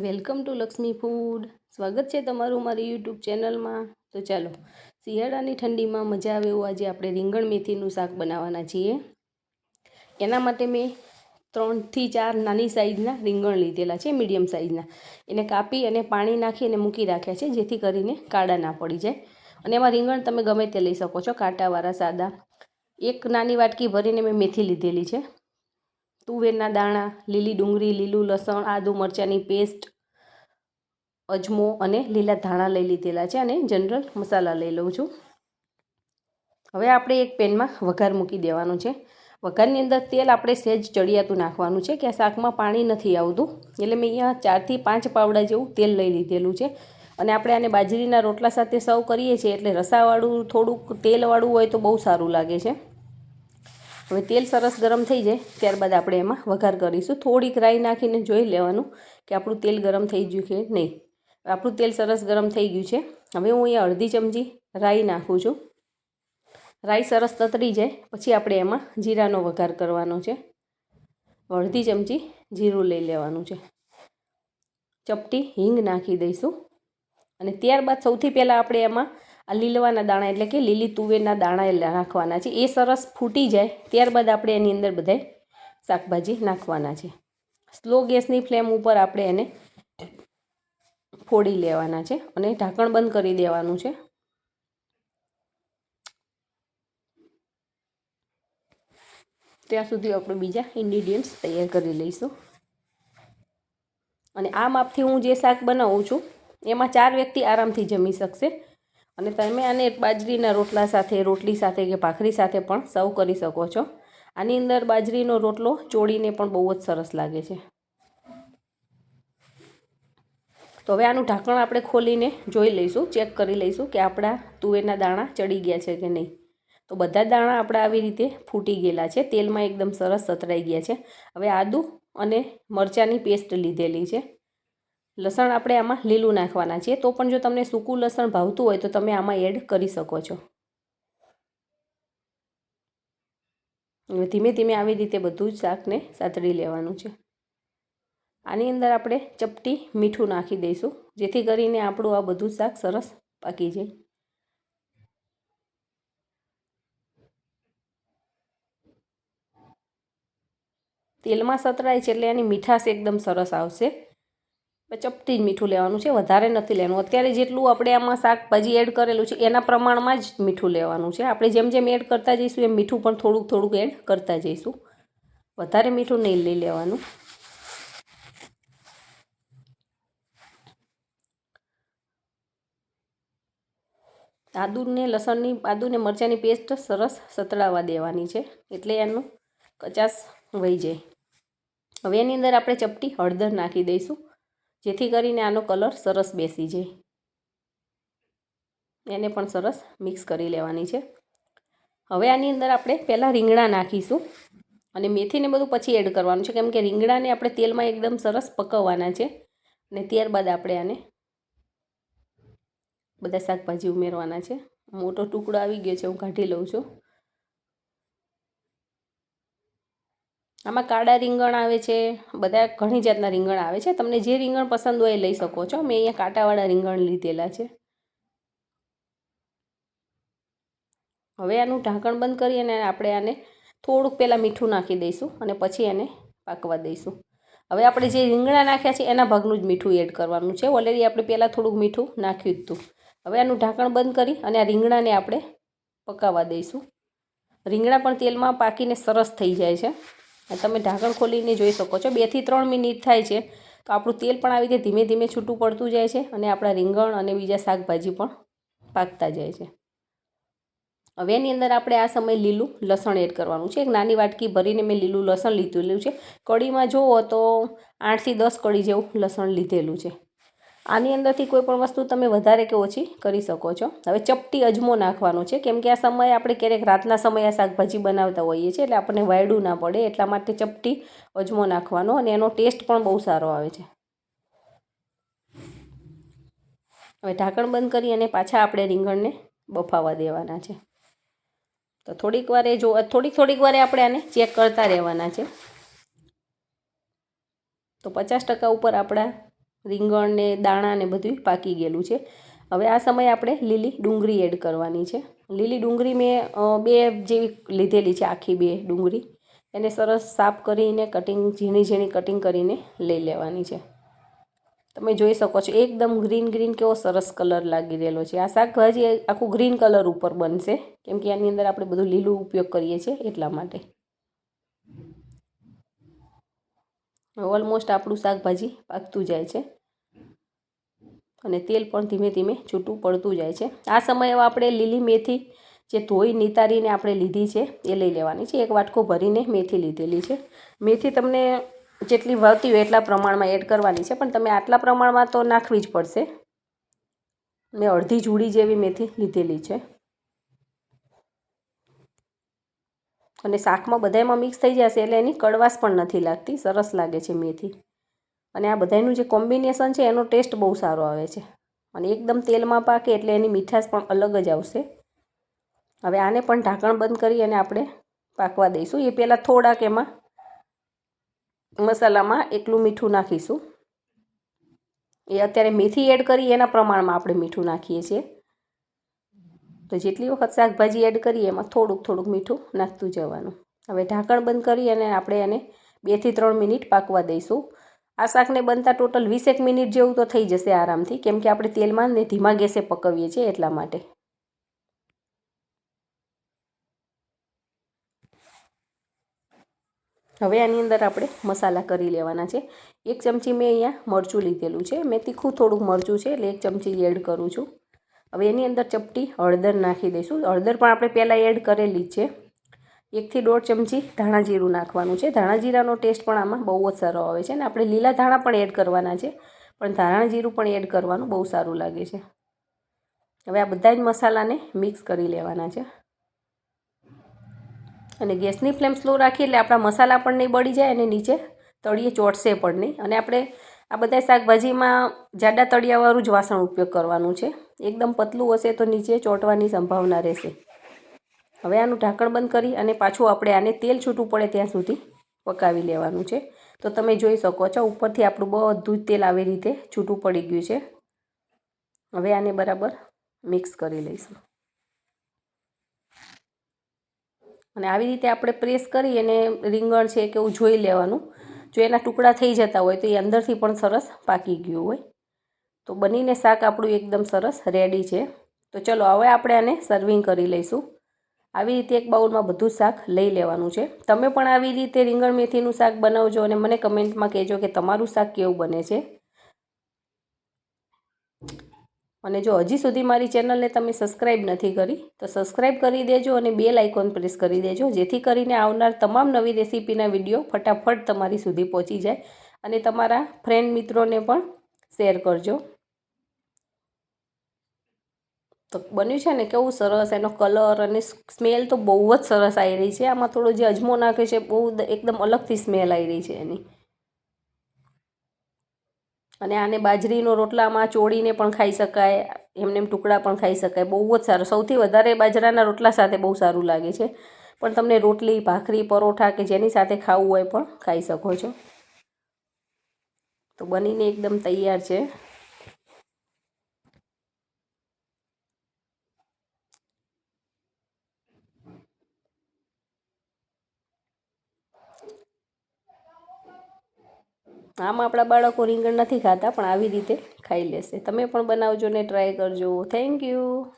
Welcome to Lakshmi food. સ્વાગત છે તમારું મારી યુટ્યુબ ચેનલમાં. તો ચાલો, શિયાળાની ઠંડીમાં મજા આવે એવું આજે આપણે રીંગણ મેથીનું શાક બનાવવાના છીએ. એના માટે મેં ત્રણથી ચાર નાની સાઇઝના રીંગણ લીધેલા છે, મીડિયમ સાઇઝના એને કાપી અને પાણી નાખી અને મૂકી રાખ્યા છે, જેથી કરીને કાળા ના પડી જાય. અને એમાં રીંગણ તમે ગમે તે લઈ શકો છો, કાંટાવાળા, સાદા. એક નાની વાટકી ભરીને મેં મેથી લીધેલી છે. તુવેરના દાણા, લીલી ડુંગળી, લીલું લસણ, આદુ મરચાંની પેસ્ટ, અજમો અને લીલા ધાણા લઈ લીધેલા છે અને જનરલ મસાલા લઈ લઉં છું. હવે આપણે એક પેનમાં વઘાર મૂકી દેવાનું છે. વઘારની અંદર તેલ આપણે સહેજ ચડિયાતું નાખવાનું છે કે આ શાકમાં પાણી નથી આવતું. એટલે મેં અહીંયા ચારથી પાંચ પાવડા જેવું તેલ લઈ લીધેલું છે. અને આપણે આને બાજરીના રોટલા સાથે સર્વ કરીએ છીએ એટલે રસાવાળું થોડુંક તેલવાળું હોય તો બહુ સારું લાગે છે. હવે તેલ સરસ ગરમ થઈ જાય, ત્યારબાદ આપણે એમાં વઘાર કરીશું. થોડીક રાઈ નાખીને જોઈ લેવાનું કે આપણું તેલ ગરમ થઈ ગયું કે નહીં. આપણું તેલ સરસ ગરમ થઈ ગયું છે. હવે હું અહીંયા અડધી ચમચી રાઈ નાખું છું. રાઈ સરસ તતરી જાય, પછી આપણે એમાં જીરાનો વઘાર કરવાનો છે. અડધી ચમચી જીરું લઈ લેવાનું છે. ચપટી હિંગ નાખી દઈશું. અને ત્યારબાદ સૌથી પહેલાં આપણે એમાં આ લીલવાના દાણા એટલે કે લીલી તુવેરના દાણા નાખવાના છે. એ સરસ ફૂટી જાય, ત્યારબાદ આપણે એની અંદર બધાય શાકભાજી નાખવાના છે. સ્લો ગેસની ફ્લેમ ઉપર આપણે એને ફોડી લેવાના છે અને ઢાંકણ બંધ કરી દેવાનું છે. ત્યાં સુધી આપણે બીજા ઇન્ગ્રીડિયન્ટ્સ તૈયાર કરી લઈશું. અને આ માપથી હું જે શાક બનાવું છું, એમાં ચાર વ્યક્તિ આરામથી જમી શકશે. અને તમે આને બાજરીના રોટલા સાથે, રોટલી સાથે કે ભાખરી સાથે પણ સર્વ કરી શકો છો. આની અંદર બાજરીનો રોટલો ચોળીને પણ બહુ જ સરસ લાગે છે. તો હવે આનું ઢાંકણ આપણે ખોલીને જોઈ લઈશું, ચેક કરી લઈશું કે આપણા તુવેરના દાણા ચડી ગયા છે કે નહીં. તો બધા દાણા આપણા આવી રીતે ફૂટી ગયેલા છે, તેલમાં એકદમ સરસ સતરાઈ ગયા છે. હવે આદું અને મરચાંની પેસ્ટ લીધેલી છે. લસણ આપણે આમાં લીલું નાખવાના છે તો પણ જો તમને સૂકું લસણ ભાવતું હોય તો તમે આમાં એડ કરી શકો છો. ધીમે ધીમે આવી રીતે બધું જ શાકને સાતડી લેવાનું છે. આની અંદર આપણે ચપટી મીઠું નાખી દઈશું. જેથી કરીને આપણું આ બધું શાક સરસ પાકી જાય. તેલમાં સતરાય છે એટલે એની મીઠાશ એકદમ સરસ આવશે. ચપટી જ મીઠું લેવાનું છે, વધારે નથી લેવાનું. અત્યારે જેટલું આપણે આમાં શાકભાજી એડ કરેલું છે, એના પ્રમાણમાં જ મીઠું લેવાનું છે. આપણે જેમ જેમ એડ કરતા જઈશું, એમ મીઠું પણ થોડુંક થોડુંક એડ કરતા જઈશું. વધારે મીઠું નહીં લઈ લેવાનું. આદુને, લસણની, આદુને મરચાંની પેસ્ટ સરસ સતળાવા દેવાની છે, એટલે એનું કચાસ વહી જાય. હવે એની અંદર આપણે ચપટી હળદર નાખી દઈશું. જેથી કરીને આનો કલર સરસ બેસી જાય. એને પણ સરસ મિક્સ કરી લેવાની છે. હવે આની અંદર આપણે પહેલાં રીંગણા નાખીશું અને મેથીને બધું પછી એડ કરવાનું છે. કેમ કે રીંગણાને આપણે તેલમાં એકદમ સરસ પકવવાના છે અને ત્યારબાદ આપણે આને બધા શાકભાજી ઉમેરવાના છે. મોટો ટુકડો આવી ગયો છે, હું કાઢી લઉં છું. આમાં કાળા રીંગણ આવે છે, બધા ઘણી જાતના રીંગણ આવે છે. તમને જે રીંગણ પસંદ હોય એ લઈ શકો છો. મેં અહીંયા કાંટાવાળા રીંગણ લીધેલા છે. હવે આનું ઢાંકણ બંધ કરી અને આપણે આને થોડુંક પહેલાં મીઠું નાખી દઈશું અને પછી એને પાકવા દઈશું. હવે આપણે જે રીંગણા નાખ્યા છે એના ભાગનું જ મીઠું એડ કરવાનું છે. ઓલરેડી આપણે પહેલાં થોડુંક મીઠું નાખ્યું હતું હવે આનું ઢાંકણ બંધ કરી અને આ રીંગણાને આપણે પકાવવા દઈશું. રીંગણા પણ તેલમાં પાકીને સરસ થઈ જાય છે. તમે ઢાંકણ ખોલીને જોઈ શકો છો. બેથી ત્રણ મિનિટ થાય છે. તો આપણું તેલ પણ આવી રીતે ધીમે ધીમે છૂટું પડતું જાય છે અને આપણા રીંગણ અને બીજા શાકભાજી પણ પાકતા જાય છે. હવે એની અંદર આપણે આ સમયે લીલું લસણ એડ કરવાનું છે. એક નાની વાટકી ભરીને મેં લીલું લસણ લીધેલું છે. કઢીમાં જુઓ તો આઠથી દસ કળી જેવું લસણ લીધેલું છે. આની અંદરથી કોઈ પણ વસ્તુ તમે વધારે કે ઓછી કરી શકો છો. હવે ચપટી અજમો નાખવાનો છે. કેમ કે આ સમયે આપણે ક્યારેક રાતના સમયે શાકભાજી બનાવતા હોઈએ છીએ, એટલે આપણને વાયડું ના પડે, એટલા માટે ચપટી અજમો નાખવાનો અને એનો ટેસ્ટ પણ બહુ સારો આવે છે. હવે ઢાંકણ બંધ કરી અને પાછા આપણે રીંગણને બફાવા દેવાના છે. તો થોડીક વારે જો, થોડીક થોડીક વારે આપણે આને ચેક કરતા રહેવાના છે. તો પચાસ ટકા ઉપર આપણા રીંગણ ને દાણા ને બધું પાકી ગયેલું છે. હવે આ સમયે આપણે લીલી ડુંગળી એડ કરવાની છે. લીલી ડુંગળી મેં બે જેવી લીધેલી છે, આખી બે ડુંગળી. એને સરસ સાફ કરીને કટિંગ ઝીણી ઝીણી કટિંગ કરીને લઈ લેવાની છે. તમે જોઈ શકો છો, એકદમ ગ્રીન ગ્રીન કેવો સરસ કલર લાગી રહેલો છે. આ શાકભાજી આખું ગ્રીન કલર ઉપર બનશે. કેમ કે આની અંદર આપણે બધું લીલું ઉપયોગ કરીએ છીએ એટલા માટે. ઓલમોસ્ટ આપણું શાકભાજી પાકતું જાય છે. અને તેલ પણ ધીમે ધીમે છૂટું પડતું જાય છે. આ સમયે આપણે લીલી મેથી જે ધોઈ નિતારીને આપણે લીધી છે, એ લઈ લેવાની છે. એક વાટકો ભરીને મેથી લીધેલી છે. મેથી તમને જેટલી ભાવતી હોય એટલા પ્રમાણમાં એડ કરવાની છે, પણ તમે આટલા પ્રમાણમાં તો નાખવી જ પડશે. મેં અડધી જુડી જેવી મેથી લીધેલી છે. અને શાકમાં બધામાં મિક્સ થઈ જશે એટલે એની કડવાશ પણ નથી લાગતી, સરસ લાગે છે મેથી. અને આ બધાનું જે કોમ્બિનેશન છે, એનો ટેસ્ટ બહુ સારો આવે છે. અને એકદમ તેલમાં પાકે એટલે એની મીઠાશ પણ અલગ જ આવશે. હવે આને પણ ઢાંકણ બંધ કરી અને આપણે પાકવા દઈશું. એ પહેલાં થોડાક એમાં મસાલામાં એકલું મીઠું નાખીશું. એ અત્યારે મેથી એડ કરી, એના પ્રમાણમાં આપણે મીઠું નાખીએ છીએ. તો જેટલી વખત શાકભાજી એડ કરીએ એમાં થોડુંક થોડુંક મીઠું નાખતું જવાનું. હવે ઢાંકણ બંધ કરી અને આપણે એને બેથી ત્રણ મિનિટ પાકવા દઈશું. આ શાકને બનતા ટોટલ વીસેક મિનિટ જેવું તો થઈ જશે આરામથી, કેમ કે આપણે તેલમાં ને ધીમા ગેસે પકવીએ છીએ એટલા માટે. હવે આની અંદર આપણે મસાલા કરી લેવાના છે. એક ચમચી મેં અહીંયા મરચું લીધેલું છે. મેં તીખું થોડુંક મરચું છે, એટલે એક ચમચી એડ કરું છું. હવે એની અંદર ચપટી હળદર નાખી દઈશું. હળદર પણ આપણે પહેલાં એડ કરેલી જ છે. એકથી દોઢ ચમચી ધાણા જીરું નાખવાનું છે. ધાણા જીરાનો ટેસ્ટ પણ આમાં બહુ જ સારો આવે છે અને આપણે લીલા ધાણા પણ એડ કરવાના છે. પણ ધાણા જીરું પણ એડ કરવાનું બહુ સારું લાગે છે. હવે આ બધા જ મસાલાને મિક્સ કરી લેવાના છે. અને ગેસની ફ્લેમ સ્લો રાખી એટલે આપણા મસાલા પણ નહીં બળી જાય અને નીચે તળીએ ચોટશે પણ નહીં. અને આપણે આ બધા શાકભાજીમાં જાડા તળિયાવાળું જ વાસણ ઉપયોગ કરવાનું છે. એકદમ પતલું હશે તો નીચે ચોંટવાની સંભાવના રહેશે. હવે આનું ઢાંકણ બંધ કરી અને પાછું આપણે આને તેલ છૂટું પડે ત્યાં સુધી પકાવી લેવાનું છે. તો તમે જોઈ શકો છો, ઉપરથી આપણું બધું જ તેલ આવી રીતે છૂટું પડી ગયું છે. હવે આને બરાબર મિક્સ કરી લઈશું. અને આવી રીતે આપણે પ્રેસ કરી અને રીંગણ છે કે એવું જોઈ લેવાનું. જો એના ટુકડા થઈ જતા હોય તો એ અંદરથી પણ સરસ પાકી ગયું હોય. તો બનીને શાક આપણું એકદમ સરસ રેડી છે. તો ચલો, હવે આપણે આને સર્વિંગ કરી લઈશું. આવી રીતે એક બાઉલમાં બધું શાક લઈ લેવાનું છે. તમે પણ આવી રીતે રીંગણ મેથીનું શાક બનાવજો અને મને કમેન્ટમાં કહેજો કે તમારું શાક કેવું બને છે. અને જો હજી સુધી મારી ચેનલને તમે સબસ્ક્રાઈબ નથી કરી, તો સબસ્ક્રાઈબ કરી દેજો અને બે લાઇકોન પ્રેસ કરી દેજો, જેથી કરીને આવનાર તમામ નવી રેસીપીના વીડિયો ફટાફટ તમારી સુધી પહોંચી જાય અને તમારા ફ્રેન્ડ મિત્રોને પણ શેર કરજો. બન્યું છે ને કેવું સરસ, એનો કલર અને સ્મેલ તો બહુ જ સરસ આવી રહી છે. આમાં થોડો જે અજમો નાખે છે, બહુ એકદમ અલગથી સ્મેલ આવી રહી છે એની. અને આને બાજરીનો રોટલામાં ચોળીને પણ ખાઈ શકાય, એમને એમ ટુકડા પણ ખાઈ શકાય, બહુ જ સારું. સૌથી વધારે બાજરાના રોટલા સાથે બહુ સારું લાગે છે. પણ તમને રોટલી, ભાખરી, પરોઠા કે જેની સાથે ખાવું હોય પણ ખાઈ શકો છો. તો બનીને એકદમ તૈયાર છે. આમ આપણા બાળકો રીંગણ નથી ખાતા, પણ આવી રીતે ખાઈ લેશે. તમે પણ બનાવજો ને ટ્રાય કરજો. Thank you